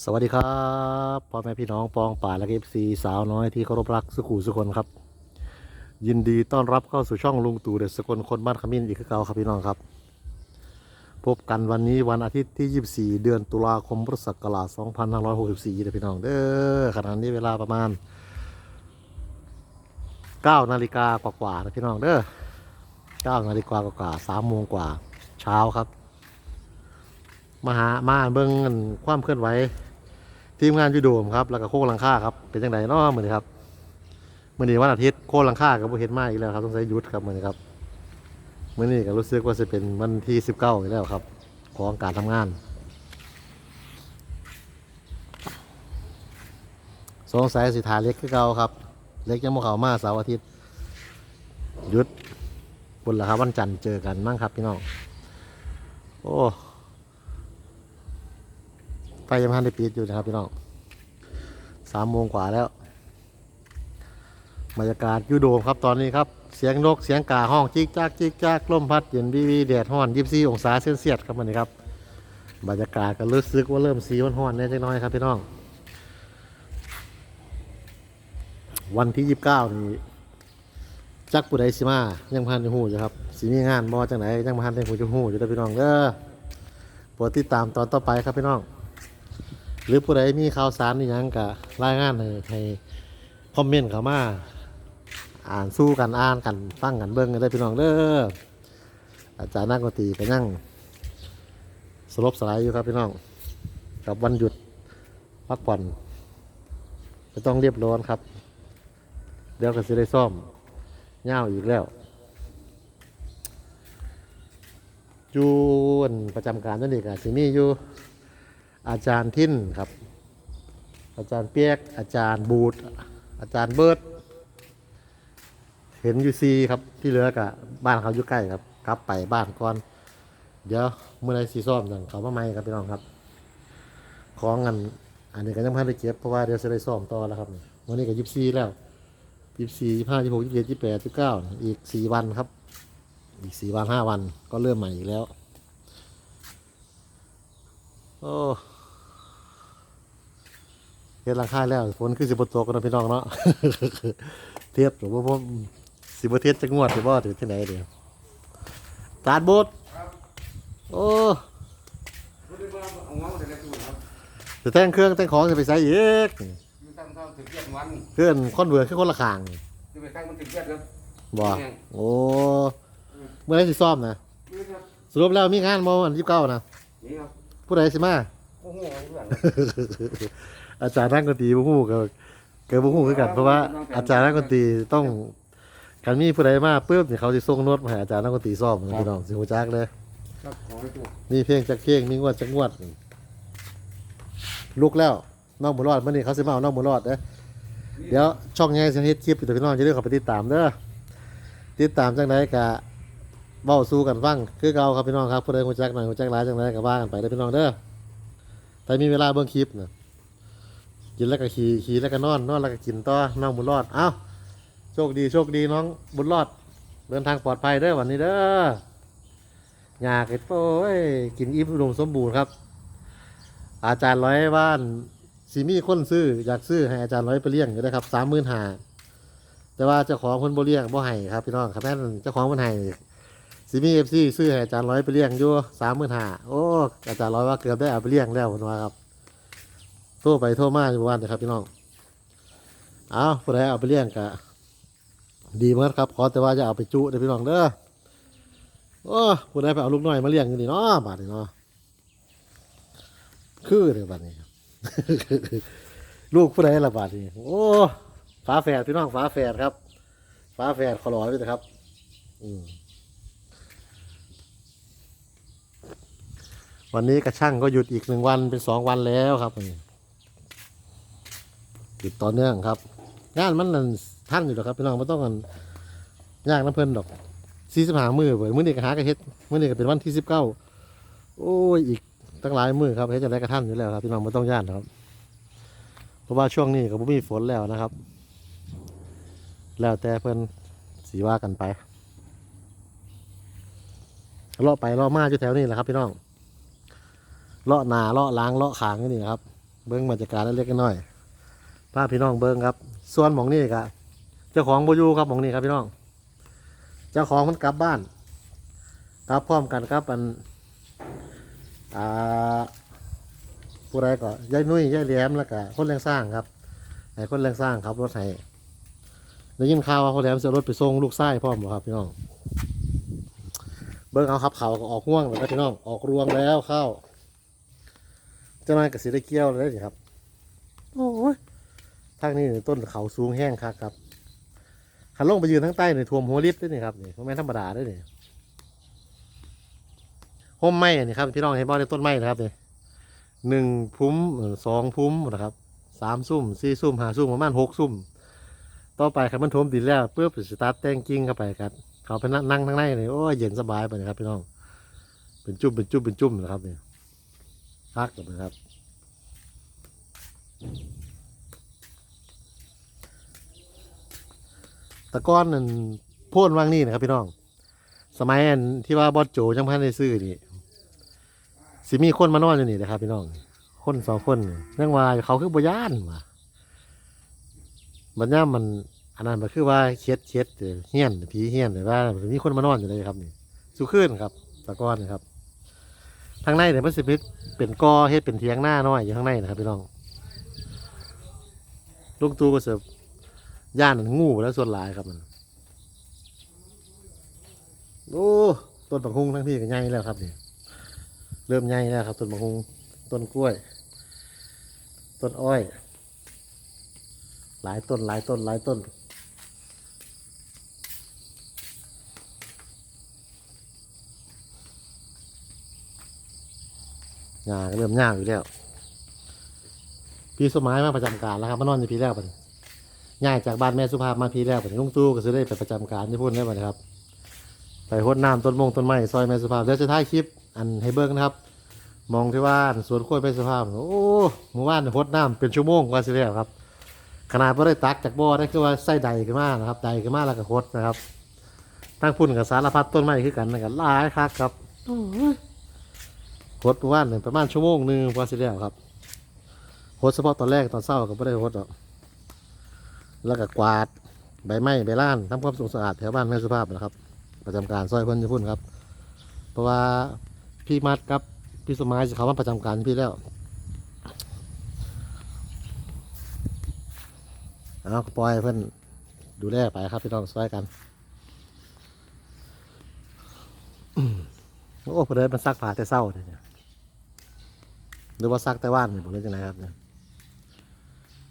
สวัสดีครับพ่อแม่พี่น้องปองป่าและเอฟซีสาวน้อยที่เคารพรักสุขูสุคนครับ ยินดีต้อนรับเข้าสู่ช่องลุงตู่เดชสกลคนบ้านขมิ้นอีกคือเก่าครับพี่น้องครับ พบกันวันนี้วันอาทิตย์ที่ 24 เดือนตุลาคมพุทธศักราช2564เด้อพี่น้องเด้อขณะนี้เวลาประมาณ 9 นาฬิกากว่าๆนะพี่น้องเด้อ9นาฬิกากว่าๆ3โมงกว่าเช้าครับ มาหามาเบิ่งกันความเคลื่อนไหวทีมงานยูโดมครับแล้วก็โค้งลังค่าครับเป็นจังไดเนาะมื้อนครับเมื้อนี้วันอาทิตย์โค้งลังค่าก็บ่เห็นมาอีกแล้วครับต้องใช้ยุดครับเหมือนครับเมื้อนี้ก็รู้สึกว่าจะเป็นวันที่19อีกแล้วครับ ของการทำงานสงสัยสิทาเล็กคือเก่าครับ เล็กยังบ่เขามาเสาร์อาทิตย์ยุดบุญละครับวันจันทร์เจอกันมั้งครับพี่น้องโอ้ ยังไม่ทันได้ปิดอยู่นะครับพี่น้องสามโมงกว่าแล้วบรรยากาศยูโดมครับตอนนี้ครับ เสียงนกเสียงกาห้องจิกจักจิกจักลมพัดเย็นวีวีแดดห้อนยิบซี่องศาเซนเซียสครับมันนี้ครับ บรรยากาศก็รู้สึกว่าเริ่มสีห้อนๆแน่จังน้อยครับพี่น้อง วันที่ยี่สิบเก้านี่จักผู้ใดสิมายังพันจะหูอยู่ครับสีมีงานบ่จังไหนยังพันได้หูจะหูอยู่เด้พี่น้องเด้อโปรดติดตามตอนต่อไปครับพี่น้อง หรือผู้ใดมีข่าวสารนี่ยังกะรายงานให้ให้คอมเมนต์เข้ามา อ่านสู้กันอ่านกันฟังกันเบิ่งกันได้พี่น้องเด้ออาจารย์นักดนตรีไปนั่งสลบสลายอยู่ครับพี่น้อง กับวันหยุดพักผ่อนจะต้องเรียบร้อนครับ เดี๋ยวก็จะได้ซ่อมเง่าวอีกแล้วอยู่อันประจำการนั่นเองอะสิมีอยู่ อาจารย์ทิ้นครับ อาจารย์เปียก อาจารย์บูดอาจารย์เบิร์ดเห็นยูซีครับที่เหลือกะบ้านเขาอยู่ใกล้ครับกลับไปบ้านก่อน เดี๋ยวเมื่อไรสีส้อมอย่างเขามาใหม่ครับพี่น้องครับของอันอันนี้ก็ยังไม่ทันได้เก็บเพราะว่าเดี๋ยวจะได้ซ่อมต่อแล้วครับวันนี้ก็ยิบซีแล้วยิบซียี่ห้ายี่หกยี่เจ็ดยี่แปดยี่เก้าอีกสี่วันครับ อีกสี่วันห้าวันก็เริ่มใหม่อีกแล้ว โอ้ เฮ็ดหลังคาแล้วฝนคือสิบตกกันนาะพี่น้องเนาะเทียบหรือว่าผมสิบเทียบจะงวดหรือว่าถือที่ไหนเดียวตาดบดโอ้รู้ได้ว่าเอาเงาแต่ละตัวครับจะแต่งเครื่องแต่งของจะไปใส่อีกมันตั้งเท่าถึงเจ็ดวันเครื่องค้อนเบือคือคนละข้างจะไปตั้งมันถึงเจ็ดครับบ่โอ้เมื่อไรสิซ่อมนะนี่ครับสรุปแล้วมีงานมอวันที่เก้านะนี่ครับผู้ใดสิมา โอ้โหเรื่องอาจารย์นักดนตรีบ่ฮู้ก็เกิดบ่ฮู้คือกันเพราะว่าอาจารย์นักดนตรีต้องคันมีผู้ใดมาปุ๊บนี่เขาสิส่งโน้ตมาให้อาจารย์นักดนตรีซ่อมนะพี่น้องสิฮู้จักเลยครับของไอ้ตัวมีเพลงจักเพลงมีงวดจักงวด ลุกแล้วน้องบุญรอดมื้อนี้เขาสิมาเอาน้องบุญรอดเด้อเดี๋ยวช่องใหญ่สิเฮ็ดคลิปอยู่ตัวพี่น้องจะได้เข้าไปติดตามเด้อติดตามจังไดก็เว้าสู้กันฟัง คือเก่าครับพี่น้องครับผู้ใดฮู้จักหน่อยฮู้จักหลายจังไดก็ว่ากันไปเด้อพี่น้องเด้อแต่ มีเวลาเบิ่งคลิปน่ะกินแล้วก็ขี่ขี่แล้วก็นอนนอนแล้วก็กินต่อน้องบุญรอดเอ้าโชคดีโชคดีน้องบุญรอด เดินทางปลอดภัยเด้อวันนี้เด้ออยากเห็ดโอ้ยกินอิ่มอุดมสมบูรณ์ครับ อาจารย์ร้อยบ้านสีมีคนซื้ออยากซื้อให้อาจารย์ร้อยไปเลี้ยงอยู่นะครับสามหมื่นหาแต่ว่าเจ้าของคนบ่เลี้ยงบ่ให้ครับพี่น้องครับแม่เจ้าของมันให้ สีมีเอฟซีซื้อให้อาจารย์ร้อยไปเลี้ยงอยู่สามหมื่นหาโอ้อาจารย์ร้อยว่าเกือบได้เอาไปเลี้ยงแล้วผมว่าครับโทรไปโทรมาอยู่บ้านนะครับพี่น้องเอาผู้ใดเอาไปเลี้ยงกะดีมากครับขอแต่ว่าจะเอาไปจุเด้พี่น้องเด้อโอ้ผู้ใดไปเอาลูกน้อยมาเลี้ยงอยู่นี่เนาะบาดนี้เนาะคือเด้อบาดนี้ลูกผู้ใดละบาดนี้โอ้ฝาแฝดพี่น้องฝาแฝดครับฝาแฝดขอร้อยไปเถอะครับ อืม วันนี้กระช่างก็หยุดอีกหนึ่งวันเป็นสองวันแล้วครับนี่หยุดต่อเนื่องครับ งานมันนั่นท่านอยู่หรอครับพี่น้องไม่ต้องกันยากน้ำเพลินดอกสี่สิบห้ามือเว้ยมื้อนี้ก็หากระเฮ็ดมื้อนี้ก็เป็นวันที่สิบเก้าโอ้ยอีกตั้งหลายมือครับเฮ็ดจะได้กระท่านอยู่แล้วครับพี่น้องไม่ต้องย่านครับ เพราะว่าช่วงนี้ก็บ่มีฝนแล้วนะครับ แล้วแต่เพิ่นสีว่ากันไปเลาะไปเลาะมาอยู่แถวนี้แหละครับพี่น้อง เลาะนาเลาะล้างเลาะขางนี่นี่ครับ เบิ้งบรรยากาศเล็กๆน้อยๆพาพี่น้องเบิ้งครับ ส่วนหมองนี่กะเจ้าของโบยูครับหมองนี่ครับพี่น้อง เจ้าของมันกลับบ้านกลับพร้อมกันครับอันอ่าผู้ใดก็ยายนุ่ยยายแหลมแล้วก็คนเลี้ยงสร้างครับไอ้คนเลี้ยงสร้างครับรถไถได้ยินข่าวว่าคนแหลมจะรถไปส่งลูกไส้พร้อมบ่ครับพี่น้อง เบิ้งเอาครับเขาก็ออกห่วงแล้วครับพี่น้องออกรวงแล้วเข้า เจ้านายกับสีได้เกี้ยวเลยนี่ครับ โอ้ยทางนี้นี่ต้นเขาสูงแห้งครับครับขันลงไปยืนทั้งใต้ในท่วมหัวลิฟต์ด้วยนี่ครับนี่ไม่นธรรมดาด้วยนี่ห่มไม้อันนี่ครับพี่น้องเห็นบ่ในต้นไม้นะครับนี่หนึ่งพุ่มเอ่อสองพุ่มนะครับสามซุ่มสี่ซุ่มห้าซุ่มประมาณหกซุ่มต่อไปครับมันท่วมดินแล้วเพื่อสตาร์ทแตงกิ้งเข้าไปครับเขาไปนั่งนั่งทั้งในเลยโอ้ยเย็นสบายไปนะครับพี่น้องเป็นจุ่มเป็นจุ่มเป็นจุ่มนะครับเนี่ย พักกันนะครับตะก้อนนั่นโพ่นว่างนี่นะครับ พี่น้อง สมัยอันที่ว่าบอสโจจังพันได้ซื้อนี่สิมีคนมานอนอยู่นี่นะครับ พี่น้องคนสองคนเรื่องว่าเขาคือบ่ย่านว่ะบัดย่ามมันอันนั้นมันคือว่าเช็ดเช็ดเฮี้ยนผีเฮี้ยนหรือว่ามีคนมานอนอยู่เลยครับนี่สุขึ้นครับ ตะก้อนนะครับ ทางในเนี่ยมันสิเป็นเป็นกอเฮ็ดเป็นเทียงหน้าน้อยอยู่ข้างในนะครับพี่น้องลูกตูก็เสิร์ฟย่านงูแล้วส่วนหลายครับมันโอ้ต้นบักฮุงทั้งพี่ก็ใหญ่แล้วครับนี่เริ่มใหญ่แล้วครับต้นบักฮุงต้นกล้วย ต้นอ้อย หลายต้นหลายต้นหลายต้น งาก็เริ่มยากอยู่แล้ว พี่สมัยมาประจำการแล้วครับมานอนอยู่พี่แล้วปะนี่ายจากบ้านแม่สุภาพมาพี่แล้วปะนี่ลุงตู้ก็จะได้ไปประจำการที่พุ่นได้ปะนครับ ไปหดน้ำต้นมงต้นไม้ซอยแม่สุภาพเดี๋ยวจะถ่ายคลิป อันให้เบิ้งนะครับ มองที่ว่าสวนกล้วยแม่สุภาพ โอ้เมื่อวานหดน้ำเป็นชั่วโมงกว่าสิแล้วครับ ขนาดไม่ได้ตักจากบ่อได้คือว่าใส่ใดขึ้นมานะครับใดขึ้นมาแล้วก็หดนะครับตั้งพุ่นกับสารพัดต้นไม้คือกันนะครับลายครับครับ หดประมาณหนึ่งประมาณชั่วโมงหนึ่งพอสิแล้วครับโหดเฉพาะตอนแรกตอนเศร้าก็ไม่ได้โหดหรอกแล้วก็กวาดใบไม้ใบล้านทำความสะอาดแถวบ้านแม่สุภาพนะครับ ประจำการซอยเพิ่นจะพุ่นครับ เพราะว่าพี่มัดครับพี่สมัยสิเขามาประจำการพี่แล้วเอาปล่อยเพิ่อนดูแลไปครับพี่น้องซอยกันโอ้เพื่อนมันซักผ้าแต่เศร้าเนี่ย รือว่าซักแต่ว่านนี่ผมเล่นจังไงครับเนี่ย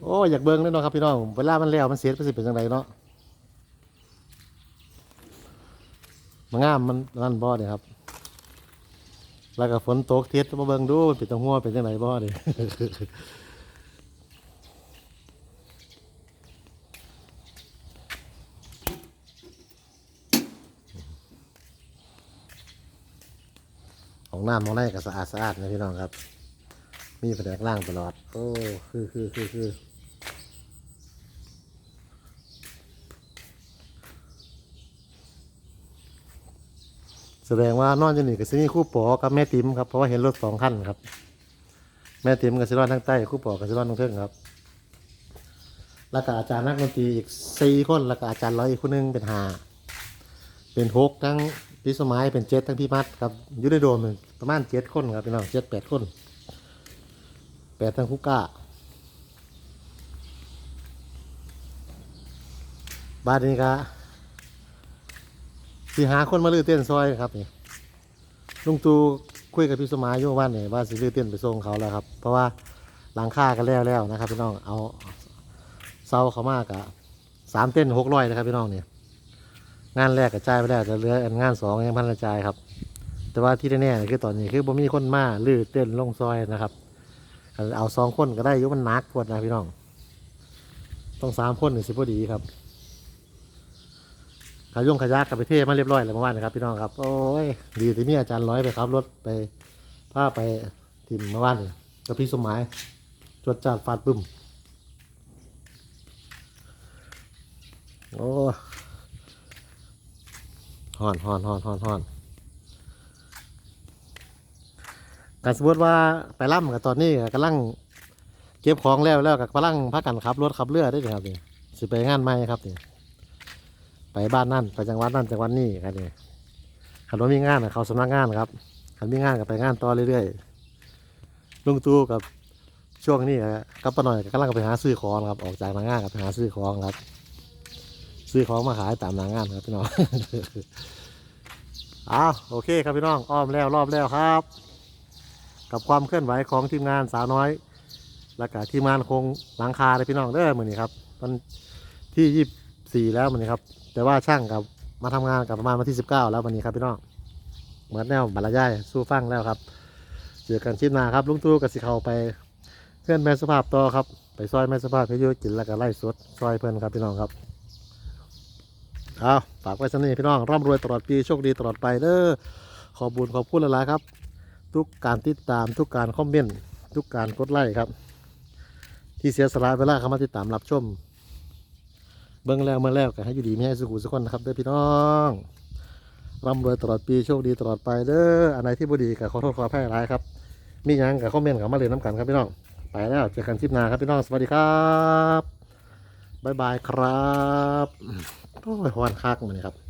โอ้อยากเบิ้งเลยเนาะครับพี่น้องเวลามันแล้วมันเสียไปสิเป็นจังไงเนาะมันงามมันนั่นบ่เนี่ยครับ แล้วก็ฝนตกเทียดมาเบิ้งดูเป็นตังหัวเป็นจังไงบ่เนี่ยของน้ำของในก็สะอาดสะอาดนะพี่น้องครับ มีแผนกล่างตลอด โอ้คือคือคือคือแสดงว่านอนจะหนีกับซินี่คู่ปอกับแม่ติ๋มครับ เพราะว่าเห็นรถสองคันครับ แม่ติ๋มกับซิรอนทั้งใต้คู่ปอกับซิรอนทั้งเทิงครับ แล้วก็อาจารย์นักดนตรีอีกสี่คน แล้วก็อาจารย์ร้อยอีกคนหนึงเป็นหาเป็นหกทั้งพี่สมัยเป็นเจ็ดทั้งพี่มัดครับยู่ในโดมหนึ่งประมาณเจ็ดคนครับพี่น้องเจ็ดแปดคน แปดทั้งคุกก้าบ้านนี้ก็สิหาคนมาลื้อเต้นซอยครับนี่ลุงตูคุยกับพี่สมัยอยู่บ้านนี่ว่าสิลื้อเต้นไปส่งเขาแล้วครับ เพราะว่าหลังค่ากันแล้วแล้วนะครับพี่น้องเอาเสาเขามากอะสามเต้นหกร้อยนะครับพี่น้องเนี่ยงานแรกกระจายไปแล้วจะเหลืออันงานสองยังพันกระจายครับ แต่ว่าที่แน่ๆคือตอนนี้คือบ่มีคนมาลื้อเต้นลงซอยนะครับ เอาสองคนก็ได้ยุมันนักปวดนะพี่น้อง ต้องสามคนถึงสิพอดีครับขายงขยักกับไปเทมาเรียบร้อยแล้วเมื่อวานนะครับพี่น้องครับ โอ้ยดีที่นี่อาจารย์ร้อยไปครับรถไปพาไปทีมเมื่อวานเลยกับพี่สมหมายจวดจาดฟาดบึ้มโอ้ฮ้อนฮ้อนฮ้อนฮ้อนฮ้อน การสมมติว่าไปล่ำกับตอนนี้ก็กำลังเก็บของแล้วแล้วกับพลังพักกันขับรถขับเรือได้เลยครับนี่สิไปงานใหม่ครับนี่ไปบ้านนั่นไปจังหวัดนั่นจังหวัดนี่ครับนี่ขันว่ามีงานเขาสำนักงานครับขันมีงานกับไปงานต่อเรื่อยๆลุงตู้กับช่วงนี้ครับกับป้าหน่อยก็กำลังไปหาซื้อของครับ ออกจากหนางานกับไปหาซื้อของครับ ซื้อของมาขายตามหนางานครับพี่น้องอ้าวโอเคครับพี่น้องอ้อมแล้วรอบแล้วครับ กับความเคลื่อนไหวของทีมงานสาวน้อย แล้วก็ทีมงานคงหลังคาเลยพี่น้องเด้อมือนี้ครับวันที่ยี่สี่แล้วมือนี้ครับ แต่ว่าช่างกับมาทำงานกับประมาณวันที่สิบเก้าแล้ววันนี้ครับพี่น้องเหมือนแนวบรรยายสู้ฟังแล้วครับเจอกันชิดหนาครับลุงตู้กับสิเขาไปเพื่อนแม่สภาพต่อครับ ไปซอยแม่สภาพให้ยูกินแล้วก็ไล่สดซอยเพื่อนครับพี่น้องครับเอาฝากไว้สำนี้พี่น้องร่ำรวยตลอดปีโชคดีตลอดไปเด้อขอบุญขอบคุณหลายๆครับ ทุกการติดตามทุกการคอมเมนต์ทุกการกดไลค์ครับ ที่เสียสละเวลาเข้ามาติดตามรับชม เบิ้องแล้วเมื่อแล้วก็ให้อยู่ดีไม่ให้สุขุสุขคนนะครับเด้อพี่น้องร่ำรวยตลอดปีโชคดีตลอดไปเด้ออันไหนที่บ่ดีก็ขอโทษขออภัยหลายครับ มีหยังกับคอมเมนต์กับมาเรียนน้ำกันครับพี่น้องไปแล้วเจอกันคลิปหน้าครับพี่น้องสวัสดีครับบายบายครับโอ้ยฮอนคักมันครับ